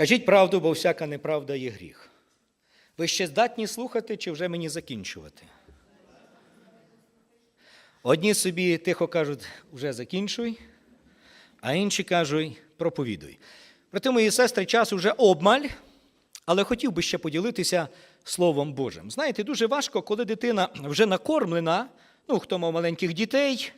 Кажіть правду, бо всяка неправда є гріх. Ви ще здатні слухати, чи вже мені закінчувати? Одні собі тихо кажуть, вже закінчуй, а інші кажуть, проповідуй. Проте, мої сестри, час уже обмаль, але хотів би ще поділитися Словом Божим. Знаєте, дуже важко, коли дитина вже накормлена, ну, хто мав маленьких дітей,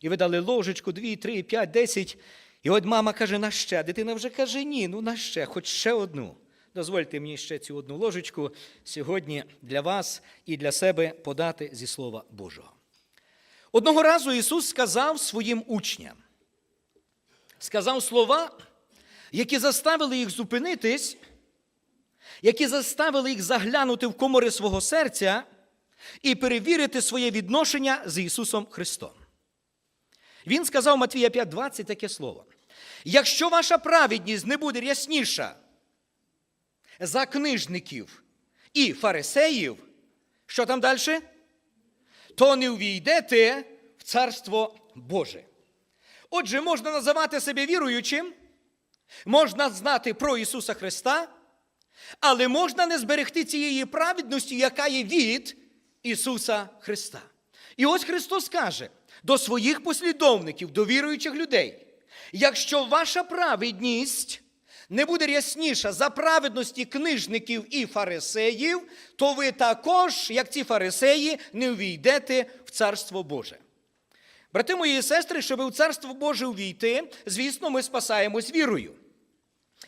і ви дали ложечку, дві, три, п'ять, десять. І от мама каже, на ще. Дитина вже каже, ні, ну на ще, хоч ще одну. Дозвольте мені ще цю одну ложечку сьогодні для вас і для себе подати зі Слова Божого. Одного разу Ісус сказав своїм учням, сказав слова, які заставили їх зупинитись, які заставили їх заглянути в комори свого серця і перевірити своє відношення з Ісусом Христом. Він сказав Матвія 5,20 таке слово. Якщо ваша праведність не буде рясніша за книжників і фарисеїв, що там далі? То не увійдете в Царство Боже. Отже, можна називати себе віруючим, можна знати про Ісуса Христа, але можна не зберегти цієї праведності, яка є від Ісуса Христа. І ось Христос каже до своїх послідовників, до віруючих людей: якщо ваша праведність не буде рясніша за праведності книжників і фарисеїв, то ви також, як ці фарисеї, не увійдете в Царство Боже. Брати мої і сестри, щоб у Царство Боже увійти, звісно, ми спасаємось вірою.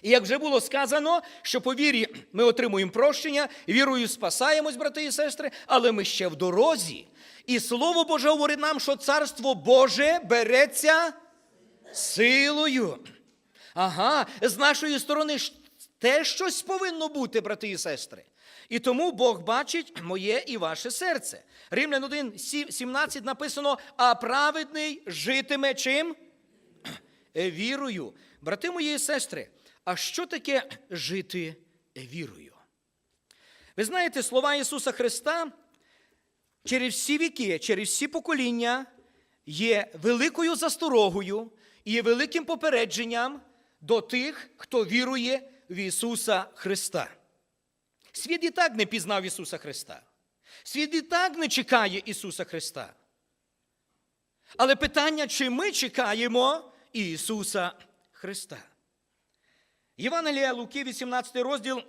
І як вже було сказано, що по вірі ми отримуємо прощення, вірою спасаємось, брати і сестри, але ми ще в дорозі. І Слово Боже говорить нам, що Царство Боже береться силою. Ага, з нашої сторони теж щось повинно бути, брати і сестри. І тому Бог бачить моє і ваше серце. Римлян 1, 17 написано, а праведний житиме чим? Е, Вірою. Брати мої і сестри, а що таке жити вірою? Ви знаєте, слова Ісуса Христа через всі віки, через всі покоління є великою засторогою і є великим попередженням до тих, хто вірує в Ісуса Христа. Світ і так не пізнав Ісуса Христа. Світ і так не чекає Ісуса Христа. Але питання, чи ми чекаємо Ісуса Христа? Євангелія Луки, 18 розділ,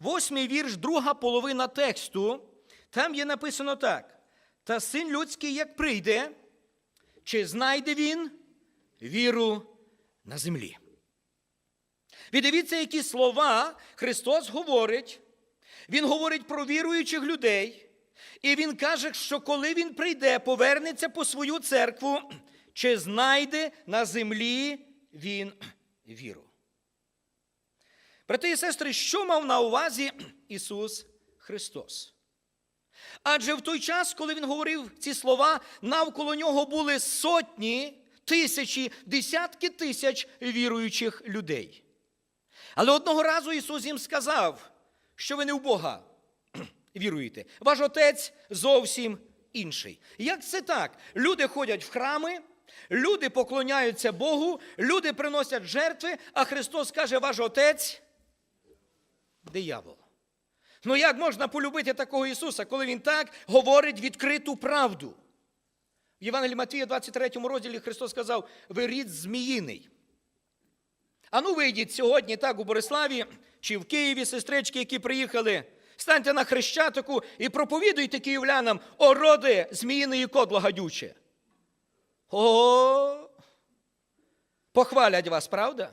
8 вірш, друга половина тексту. Там є написано так: Та син людський, як прийде, чи знайде він віру на землі? Ви дивіться, які слова Христос говорить. Він говорить про віруючих людей, і Він каже, що коли Він прийде, повернеться по свою церкву, чи знайде на землі Він віру. Брати і сестри, що мав на увазі Ісус Христос? Адже в той час, коли Він говорив ці слова, навколо нього були сотні, тисячі, десятки тисяч віруючих людей. Але одного разу Ісус їм сказав, що ви не в Бога віруєте. Ваш отець зовсім інший. Як це так? Люди ходять в храми, люди поклоняються Богу, люди приносять жертви, а Христос каже, ваш отець диявол. Ну як можна полюбити такого Ісуса, коли Він так говорить відкриту правду? В Євангелії Матвія, 23 розділі Христос сказав: ви рід зміїний. А ну вийдіть сьогодні, так, у Бориславі чи в Києві, сестрички, які приїхали, станьте на хрещатику і проповідуйте київлянам, о роди зміїної кодло гадюче. О, похвалять вас, правда?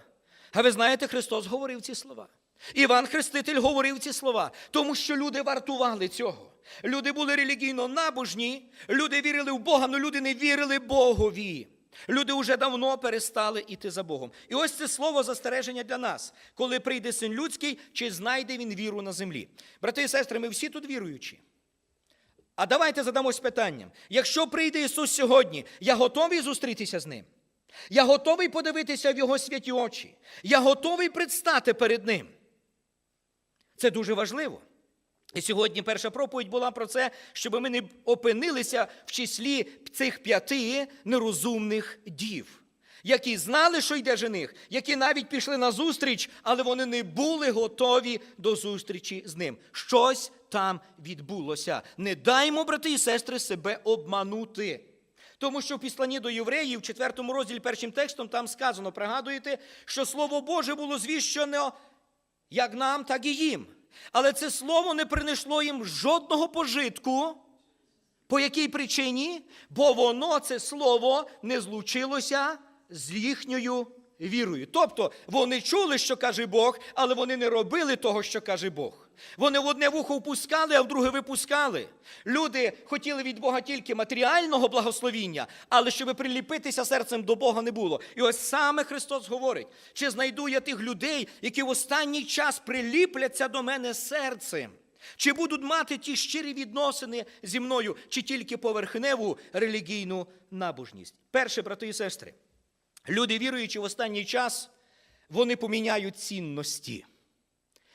А ви знаєте, Христос говорив ці слова. Іван Хреститель говорив ці слова, тому що люди вартували цього. Люди були релігійно набожні, люди вірили в Бога, але люди не вірили Богові. Люди вже давно перестали йти за Богом. І ось це слово застереження для нас, коли прийде син людський, чи знайде він віру на землі. Брати і сестри, ми всі тут віруючі. А давайте задамось питанням: якщо прийде Ісус сьогодні, я готовий зустрітися з Ним? Я готовий подивитися в Його святі очі. Я готовий предстати перед Ним. Це дуже важливо. І сьогодні перша проповідь була про це, щоб ми не опинилися в числі цих п'яти нерозумних дів. які знали, що йде жених, які навіть пішли на зустріч, але вони не були готові до зустрічі з ним. Щось там відбулося. Не даймо, брати і сестри, себе обманути. Тому що в післанні до євреїв, в 4 розділі першим текстом, там сказано, пригадуєте, що Слово Боже було звіщено як нам, так і їм. Але це слово не принесло їм жодного пожитку. По якій причині? Бо воно, це слово, не злучилося з їхньою вірою. Тобто вони чули, що каже Бог, але вони не робили того, що каже Бог. Вони в одне вухо впускали, а в друге випускали. Люди хотіли від Бога тільки матеріального благословіння, але щоб приліпитися серцем до Бога не було. І ось саме Христос говорить: чи знайду я тих людей, які в останній час приліпляться до мене серцем? Чи будуть мати ті щирі відносини зі мною, чи тільки поверхневу релігійну набожність? Перше, брати і сестри, люди, віруючи в останній час, вони поміняють цінності.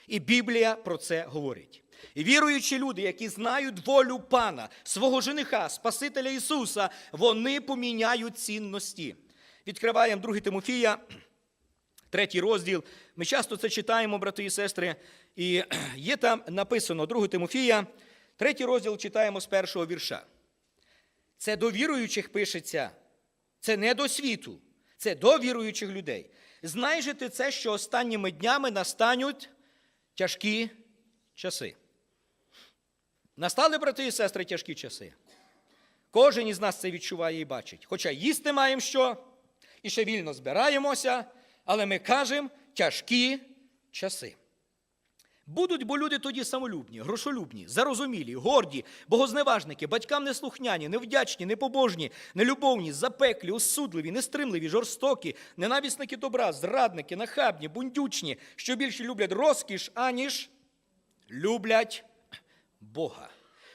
І Біблія про це говорить. І віруючі люди, які знають волю Пана, свого жениха, Спасителя Ісуса, вони поміняють цінності. Відкриваємо 2 Тимофія, третій розділ. Ми часто це читаємо, брати і сестри. І є там написано 2 Тимофія, третій розділ читаємо з першого вірша. Це до віруючих пишеться, це не до світу, це до віруючих людей. Знай же ти це, що останніми днями настануть тяжкі часи. Настали, брати і сестри, тяжкі часи. Кожен із нас це відчуває і бачить. Хоча їсти маємо що, і ще вільно збираємося, але ми кажемо тяжкі часи. Будуть, бо люди тоді самолюбні, грошолюбні, зарозумілі, горді, богозневажники, батькам неслухняні, невдячні, непобожні, нелюбовні, запеклі, осудливі, нестримливі, жорстокі, ненависники добра, зрадники, нахабні, бундючні, що більше люблять розкіш, аніж люблять Бога.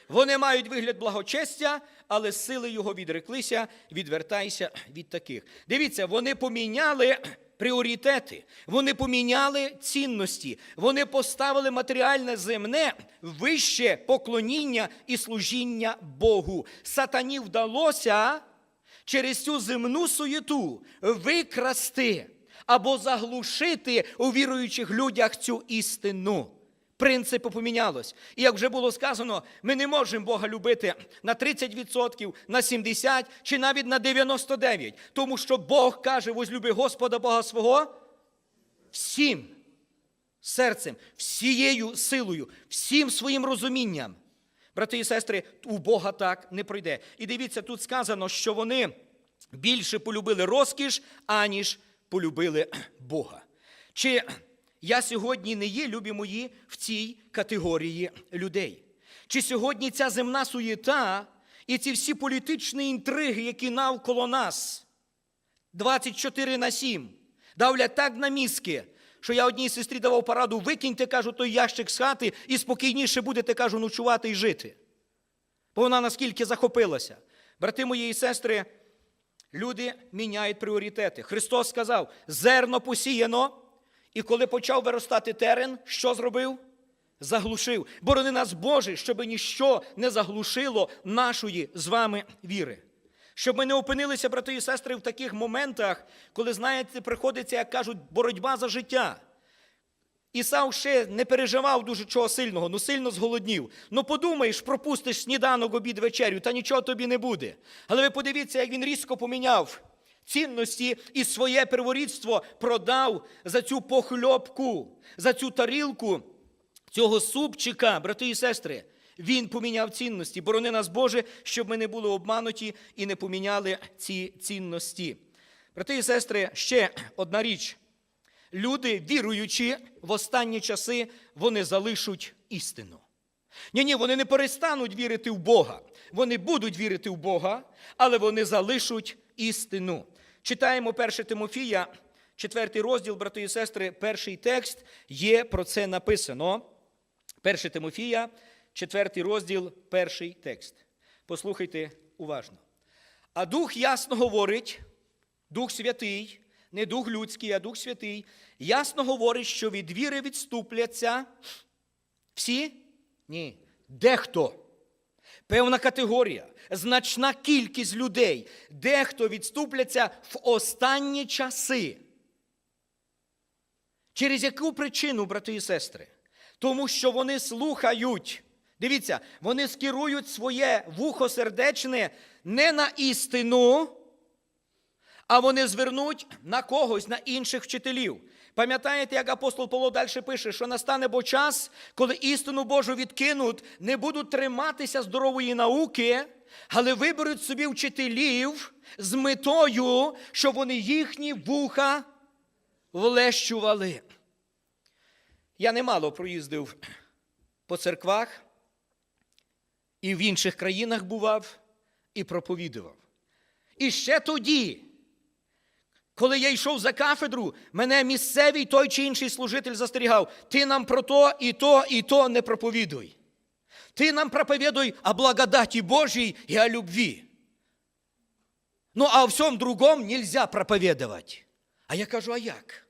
Вони мають вигляд благочестя, але сили його відреклися, відвертайся від таких. Дивіться, вони поміняли пріоритети, вони поміняли цінності, вони поставили матеріальне земне вище поклоніння і служіння Богу. Сатані вдалося через цю земну суєту викрасти або заглушити у віруючих людях цю істину. Принципи помінялось. І як вже було сказано, ми не можемо Бога любити на 30%, на 70% чи навіть на 99%. Тому що Бог каже, возлюби Господа Бога свого всім серцем, всією силою, всім своїм розумінням. Брати і сестри, у Бога так не пройде. І дивіться, тут сказано, що вони більше полюбили розкіш, аніж полюбили Бога. Чи я сьогодні не є, любі мої, в цій категорії людей? Чи сьогодні ця земна суєта і ці всі політичні інтриги, які навколо нас 24 на 7, давлять так на мізки, що я одній сестрі давав пораду, викиньте, кажу, той ящик з хати і спокійніше будете, кажу, ночувати і жити. Бо вона наскільки захопилася. Брати мої і сестри, люди міняють пріоритети. Христос сказав: зерно посіяно, і коли почав виростати терен, що зробив? Заглушив. Борони нас, Боже, щоб ніщо не заглушило нашої з вами віри. Щоб ми не опинилися, брати і сестри, в таких моментах, коли, знаєте, приходиться, як кажуть, боротьба за життя. Ісав ще не переживав дуже чого сильного, ну сильно зголоднів. Ну подумаєш, пропустиш сніданок, обід, вечерю, та нічого тобі не буде. Але ви подивіться, як він різко поміняв цінності і своє перворідство продав за цю похльопку, за цю тарілку цього супчика, брати і сестри. Він поміняв цінності. Борони нас, Боже, щоб ми не були обмануті і не поміняли ці цінності. Брати і сестри, ще одна річ. Люди, віруючи в останні часи, вони залишуть істину. Ні, ні, вони не перестануть вірити в Бога. Вони будуть вірити в Бога, але вони залишуть істину. Читаємо 1 Тимофія, 4 розділ, брати і сестри, перший текст є про це написано. 1 Тимофія, 4 розділ, перший текст. Послухайте уважно. А Дух ясно говорить, Дух Святий, не Дух людський, а Дух Святий, ясно говорить, що від віри відступляться всі? Ні. Дехто. Певна категорія, значна кількість людей, дехто відступляться в останні часи. Через яку причину, брати і сестри? Тому що вони слухають. Дивіться, вони скерують своє вухо сердечне не на істину, а вони звернуть на когось, на інших вчителів. Пам'ятаєте, як апостол Павло далі пише, що настане бо час, коли істину Божу відкинуть, не будуть триматися здорової науки, але виберуть собі вчителів з метою, щоб вони їхні вуха влещували. Я немало проїздив по церквах і в інших країнах бував і проповідував. І ще тоді, коли я йшов за кафедру, мене місцевий той чи інший служитель застерігав: ти нам про то і то, і то не проповідуй. Ти нам проповідуй о благодаті Божій і о любві. Ну, а о всьому другому нельзя проповідувати. А я кажу, а як?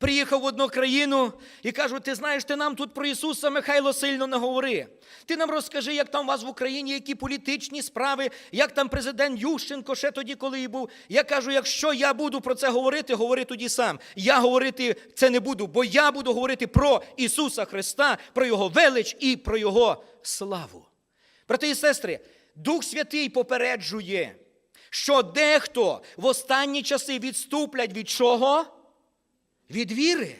Приїхав в одну країну і кажу, ти знаєш, ти нам тут про Ісуса Михайло сильно не говори. Ти нам розкажи, як там у вас в Україні, які політичні справи, як там президент Ющенко ще тоді, коли і був. Я кажу, якщо я буду про це говорити, говори тоді сам. Я говорити це не буду, бо я буду говорити про Ісуса Христа, про Його велич і про Його славу. Брати і сестри, Дух Святий попереджує, що дехто в останні часи відступлять від чого? Від віри.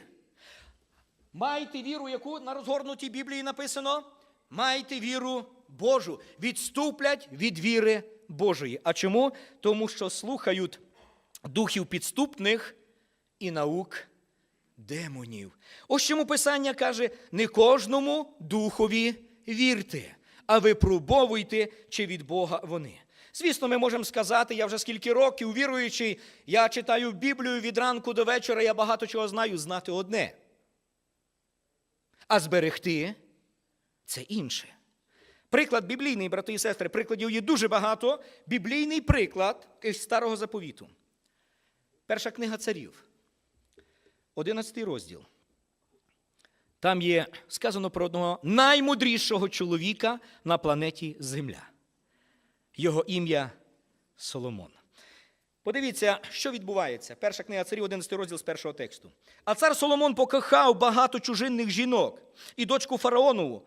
Майте віру, яку на розгорнутій Біблії написано. Майте віру Божу. Відступлять від віри Божої. А чому? Тому що слухають духів підступних і наук демонів. Ось чому Писання каже: не кожному духові вірте, а випробовуйте, чи від Бога вони. Звісно, ми можемо сказати, я вже скільки років віруючий, я читаю Біблію від ранку до вечора, я багато чого знаю, знати одне. А зберегти це інше. Приклад біблійний, брати і сестри, прикладів є дуже багато. Біблійний приклад із старого заповіту. Перша книга царів, 11 розділ. Там є сказано про одного наймудрішого чоловіка на планеті Земля. Його ім'я Соломон. Подивіться, що відбувається. Перша книга царів, 11 розділ з першого тексту. А цар Соломон покохав багато чужинних жінок і дочку фараонову,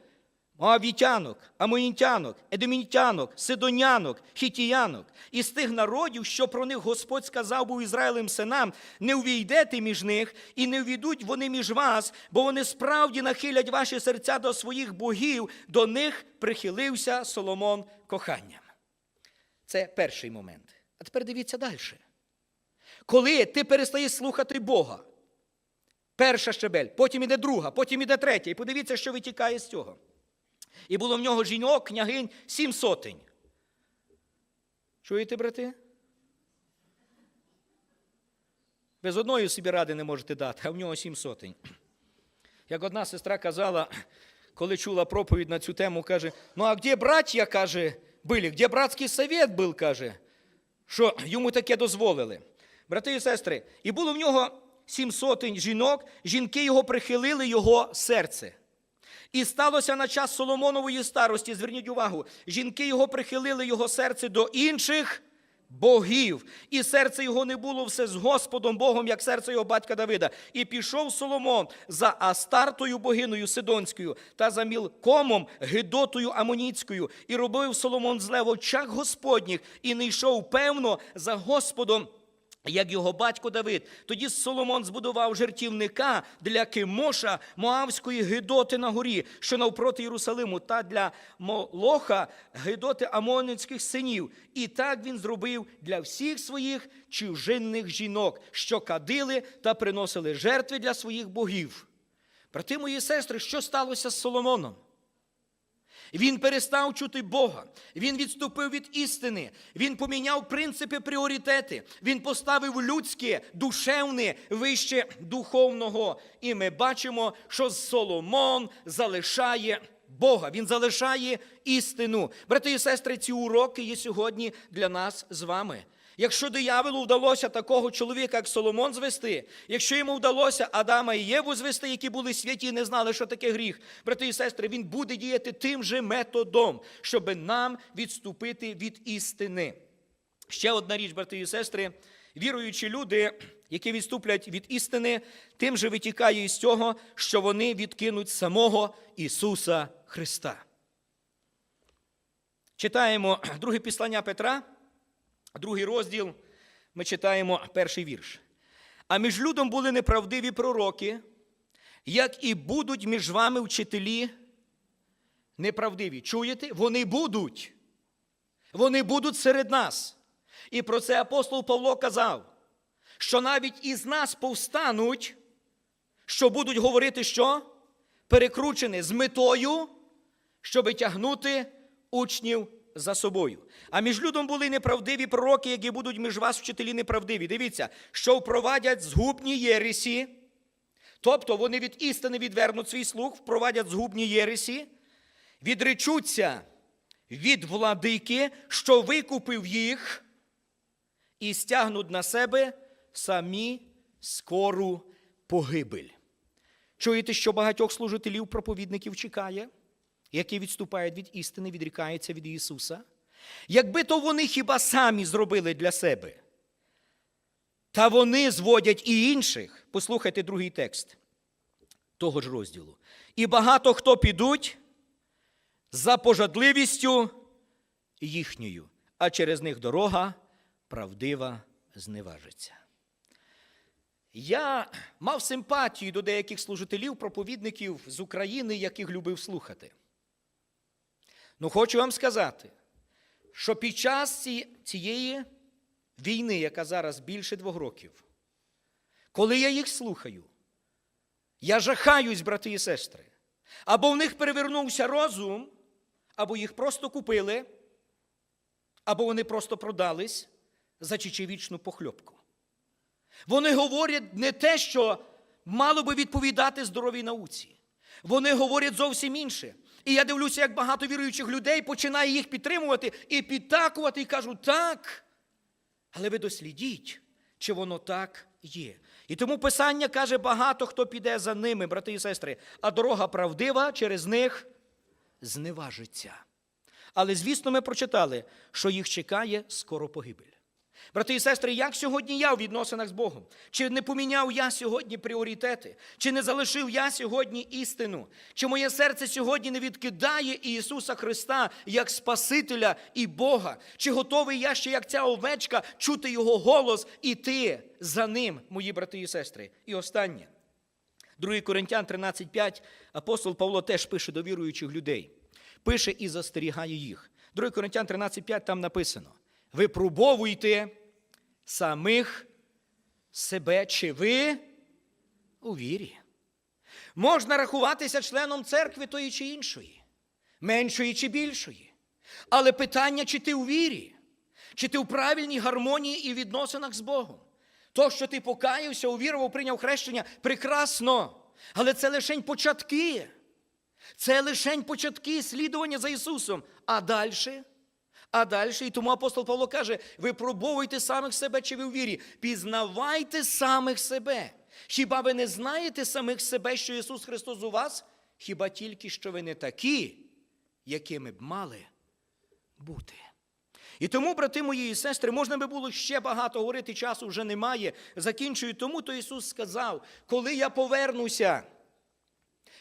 Моавітянок, Амонітянок, Едомінтянок, Сидонянок, Хітіянок, із тих народів, що про них Господь сказав був Ізраїлем синам, не увійдете між них, і не увійдуть вони між вас, бо вони справді нахилять ваші серця до своїх богів, до них прихилився Соломон коханням. Це перший момент. А тепер дивіться далі. Коли ти перестаєш слухати Бога, перша щебель, потім іде друга, потім іде третя, і подивіться, що витікає з цього. І було в нього жінок, княгинь, сім сотень. Чуєте, брати? Ви з одної собі ради не можете дати, а в нього сім сотень. Як одна сестра казала, коли чула проповідь на цю тему, каже: ну а де браття, каже, були, де братський совет був, каже, що йому таке дозволили. Брати і сестри, і було в нього сім сотень жінок, жінки його прихилили його серце. І сталося на час Соломонової старості, зверніть увагу, жінки його прихилили його серце до інших богів, і серце його не було все з Господом Богом, як серце його батька Давида. І пішов Соломон за Астартою богиною Сидонською та за Мілкомом Гидотою Амоніцькою, і робив Соломон зле в очах Господніх, і не йшов певно за Господом. Як його батько Давид, тоді Соломон збудував жертівника для Кимоша Моавської Гидоти на горі, що навпроти Єрусалиму, та для Молоха Гидоти Амонницьких синів. І так він зробив для всіх своїх чужинних жінок, що кадили та приносили жертви для своїх богів. Брати мої сестри, що сталося з Соломоном? Він перестав чути Бога, він відступив від істини, він поміняв принципи пріоритети, він поставив людське, душевне вище духовного. І ми бачимо, що Соломон залишає Бога, він залишає істину. Брати і сестри, ці уроки є сьогодні для нас з вами. Якщо дияволу вдалося такого чоловіка, як Соломон, звести, якщо йому вдалося Адама і Єву звести, які були святі, і не знали, що таке гріх, брати і сестри, він буде діяти тим же методом, щоб нам відступити від істини. Ще одна річ, брати і сестри, віруючі люди, які відступлять від істини, тим же витікає із цього, що вони відкинуть самого Ісуса Христа. Читаємо друге післання Петра, другий розділ, ми читаємо перший вірш. А між людом були неправдиві пророки, як і будуть між вами вчителі неправдиві. Чуєте? Вони будуть. Вони будуть серед нас. І про це апостол Павло казав, що навіть із нас повстануть, що будуть говорити, що перекручене з метою, щоб тягнути учнів за собою. А між людом були неправдиві пророки, які будуть між вас вчителі неправдиві. Дивіться, що впровадять згубні єресі, тобто вони від істини відвернуть свій слух, впровадять згубні єресі, відречуться від владики, що викупив їх, і стягнуть на себе самі скору погибель. Чуєте, що багатьох служителів проповідників чекає, які відступають від істини, відрікаються від Ісуса? Якби то вони хіба самі зробили для себе, та вони зводять і інших. Послухайте другий текст того ж розділу. І багато хто підуть за пожадливістю їхньою, а через них дорога правдива зневажиться. Я мав симпатію до деяких служителів, проповідників з України, яких любив слухати. Ну, хочу вам сказати, що під час ці- цієї війни, яка зараз більше двох років, коли я їх слухаю, я жахаюсь, брати і сестри. Або в них перевернувся розум, або їх просто купили, або вони просто продались за чечевічну похльопку. Вони говорять не те, що мало би відповідати здоровій науці. Вони говорять зовсім інше. І я дивлюся, як багато віруючих людей починає їх підтримувати і підтакувати, і кажуть, так. Але ви дослідіть, чи воно так є. І тому Писання каже, багато хто піде за ними, брати і сестри, а дорога правдива через них зневажиться. Але, звісно, ми прочитали, що їх чекає скоро погибель. Брати і сестри, як сьогодні я у відносинах з Богом? Чи не поміняв я сьогодні пріоритети? Чи не залишив я сьогодні істину? Чи моє серце сьогодні не відкидає Ісуса Христа як Спасителя і Бога? Чи готовий я ще, як ця овечка, чути Його голос і йти за ним, мої брати і сестри? І останнє. 2 Коринтян 13.5 апостол Павло теж пише до віруючих людей. Пише і застерігає їх. 2 Коринтян 13.5 там написано: випробовуйте самих себе, чи ви у вірі. Можна рахуватися членом церкви тої чи іншої, меншої чи більшої. Але питання, чи ти у вірі, чи ти в правильній гармонії і відносинах з Богом. То, що ти покаявся, увірував, прийняв хрещення, прекрасно. Але це лишень початки. Це лишень початки слідування за Ісусом. А далі? А далі, і тому апостол Павло каже: випробовуйте самих себе, чи ви у вірі, пізнавайте самих себе. Хіба ви не знаєте самих себе, що Ісус Христос у вас? Хіба тільки що ви не такі, якими б мали бути? І тому, брати мої і сестри, можна би було ще багато говорити, часу вже немає. Закінчую тому, то Ісус сказав, коли я повернуся,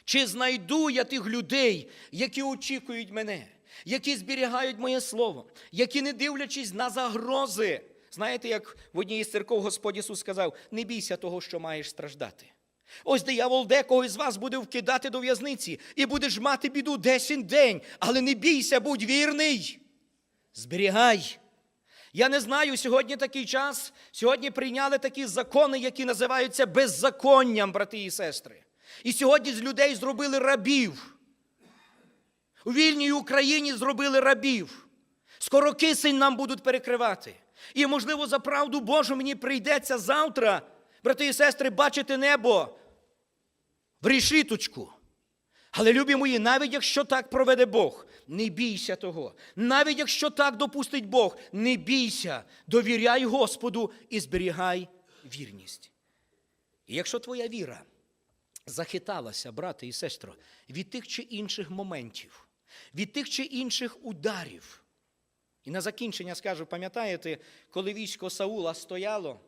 чи знайду я тих людей, які очікують мене, які зберігають моє слово, які, не дивлячись на загрози, знаєте, як в одній із церков Господь Ісус сказав: не бійся того, що маєш страждати. Ось диявол декого з вас буде вкидати до в'язниці, і будеш мати біду десять день, але не бійся, будь вірний. Зберігай. Я не знаю, сьогодні такий час, сьогодні прийняли такі закони, які називаються беззаконням, брати і сестри. І сьогодні з людей зробили рабів. У вільній Україні зробили рабів. Скоро кисень нам будуть перекривати. І, можливо, за правду Божу мені прийдеться завтра, брати і сестри, бачити небо в рішиточку. Але, любі мої, навіть якщо так проведе Бог, не бійся того. Навіть якщо так допустить Бог, не бійся, довіряй Господу і зберігай вірність. І якщо твоя віра захиталася, брате і сестро, від тих чи інших моментів, від тих чи інших ударів. І на закінчення скажу, пам'ятаєте, коли військо Саула стояло,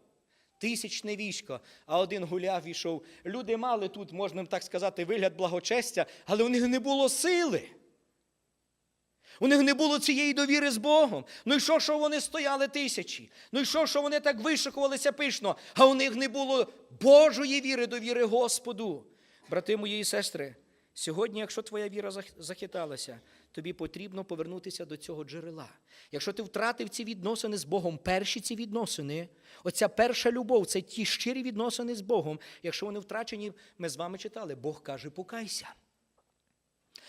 тисячне військо, а один гуляв ішов. Люди мали тут, можна так сказати, вигляд благочестя, але у них не було сили. У них не було цієї довіри з Богом. Ну і що, що вони стояли тисячі? Ну і що, що вони так вишикувалися пишно, а у них не було Божої віри, довіри Господу. Брати мої і сестри, сьогодні, якщо твоя віра зах- захиталася, тобі потрібно повернутися до цього джерела. Якщо ти втратив ці відносини з Богом, перші ці відносини, оця перша любов, це ті щирі відносини з Богом. Якщо вони втрачені, ми з вами читали, Бог каже, покайся.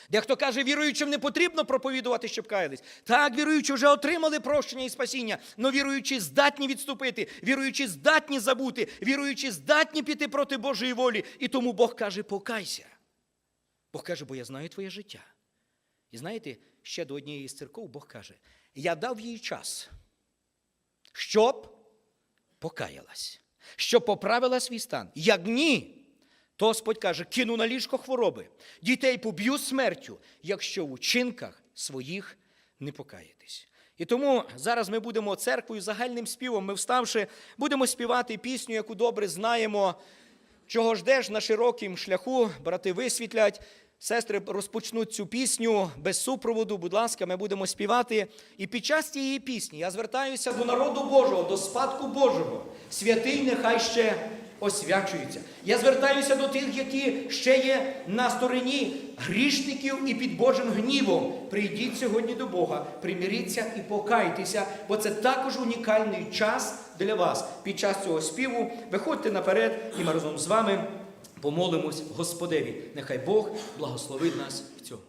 Дехто каже, віруючим не потрібно проповідувати, щоб каялись. Так, віруючі вже отримали прощення і спасіння, але віруючі здатні відступити, віруючі здатні забути, віруючі здатні піти проти Божої волі. І тому Бог каже, покайся. Бог каже, бо я знаю твоє життя. І знаєте, ще до однієї з церков Бог каже: я дав їй час, щоб покаялась, щоб поправила свій стан. Як ні, то Господь каже, кину на ліжко хвороби, дітей поб'ю смертю, якщо в учинках своїх не покаєтесь. І тому зараз ми будемо церквою загальним співом. Ми вставши, будемо співати пісню, яку добре знаємо. Чого ждеш на широкім шляху, брати висвітлять. Сестри розпочнуть цю пісню без супроводу. Будь ласка, ми будемо співати. І під час цієї пісні я звертаюся до народу Божого, до спадку Божого. Святий нехай ще освячується. Я звертаюся до тих, які ще є на стороні грішників і під Божим гнівом. Прийдіть сьогодні до Бога, примиріться і покайтеся, бо це також унікальний час для вас. Під час цього співу виходьте наперед, і ми разом з вами помолимось Господеві. Нехай Бог благословить нас в цьому.